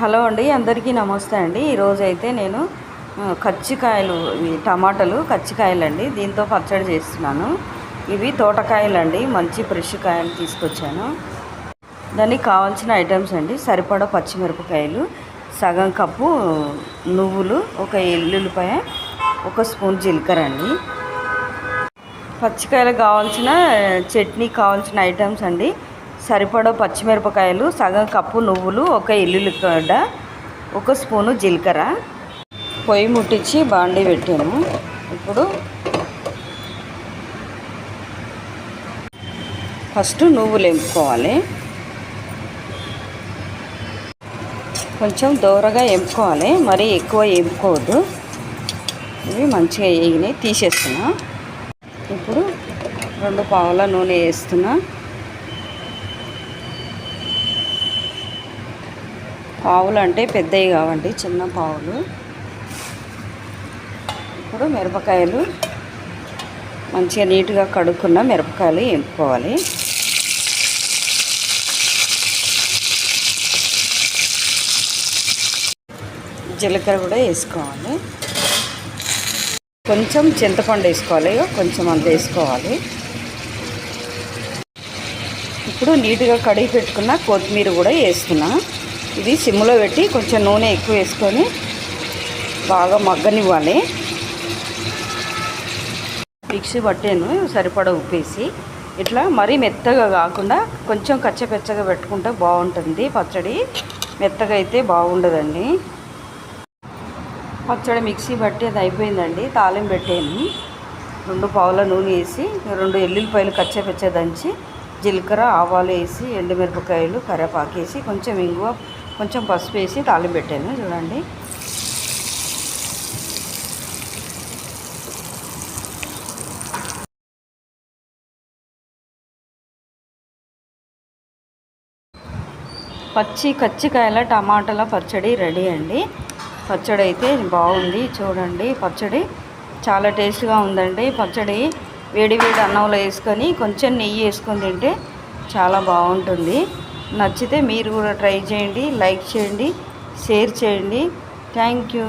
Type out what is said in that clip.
Hello అండి అందరికీ నమస్తే అండి. ఈరోజు అయితే నేను కచ్చికాయలు ఇవి టమాటాలు కచ్చికాయలు అండి దీంతో పచ్చడి చేస్తున్నాను. ఇవి తోటకాయలు అండి మంచి ఫ్రెష్ కాయలు తీసుకొచ్చాను. దానికి కావాల్సిన ఐటమ్స్ అండి సరిపడా పచ్చిమిరపకాయలు సగం కప్పు నువ్వులు ఒక ఎల్లుల్లిపాయ ఒక స్పూన్ జీలకర్ర అండి. పచ్చికాయలకు కావాల్సిన చట్నీ కావాల్సిన ఐటమ్స్ అండి. సరిపడ పచ్చిమిరపకాయలు సగం కప్పు నువ్వులు ఒక ఎల్లుల్లిగడ్డ ఒక స్పూను జీలకర్ర. పొయ్యి ముట్టించి బాండి పెట్టాను ఇప్పుడు ఫస్ట్ నువ్వులు ఎంపుకోవాలి. కొంచెం దూరగా ఎంపుకోవాలి. మరీ ఎక్కువ ఎంపుకోవద్దు. ఇవి మంచిగా వేగినాయి తీసేస్తున్నా. ఇప్పుడు రెండు పావుల నూనె వేస్తున్నా. పావులు అంటే పెద్దవి కావండి చిన్న పావులు. ఇప్పుడు మిరపకాయలు మంచిగా నీట్గా కడుక్కున్న మిరపకాయలు ఎంపుకోవాలి జీలకర్ర కూడా వేసుకోవాలి. కొంచెం చింతపండు వేసుకోవాలి కొంచెం అంత వేసుకోవాలి. ఇప్పుడు నీట్గా కడిగి పెట్టుకున్న కొత్తిమీర కూడా వేసుకున్నా ఇది సిమ్లో పెట్టి కొంచెం నూనె ఎక్కువ వేసుకొని బాగా మగ్గనివ్వాలి. మిక్సీ పట్టాను సరిపడా ఉప్పేసి. ఇట్లా మరీ మెత్తగా కాకుండా కొంచెం కచ్చపెచ్చగా పెట్టుకుంటే బాగుంటుంది. పచ్చడి మెత్తగా అయితే బాగుండదండి. పచ్చడి మిక్సీ పట్టి అది అయిపోయిందండి. తాలింపు పెట్టాను. రెండు పావుల నూనె వేసి రెండు ఎల్లుల్లిపాయలు కచ్చపెచ్చ దంచి జీలకర్ర ఆవాలు వేసి ఎండుమిరపకాయలు కరివేపాకు వేసి కొంచెం ఇంగువ కొంచెం పసుపు వేసి తాలింపు పెట్టాను. చూడండి. పచ్చి కచ్చికాయల టమాటాల పచ్చడి రెడీ అండి. పచ్చడి అయితే బాగుంది. చూడండి పచ్చడి చాలా టేస్ట్గా ఉందండి. పచ్చడి వేడి వేడి అన్నంలో వేసుకొని కొంచెం నెయ్యి వేసుకొని తింటే చాలా బాగుంటుంది. నచ్చితే మీరు కూడా ట్రై చేయండి లైక్ చేయండి షేర్ చేయండి. Thank you.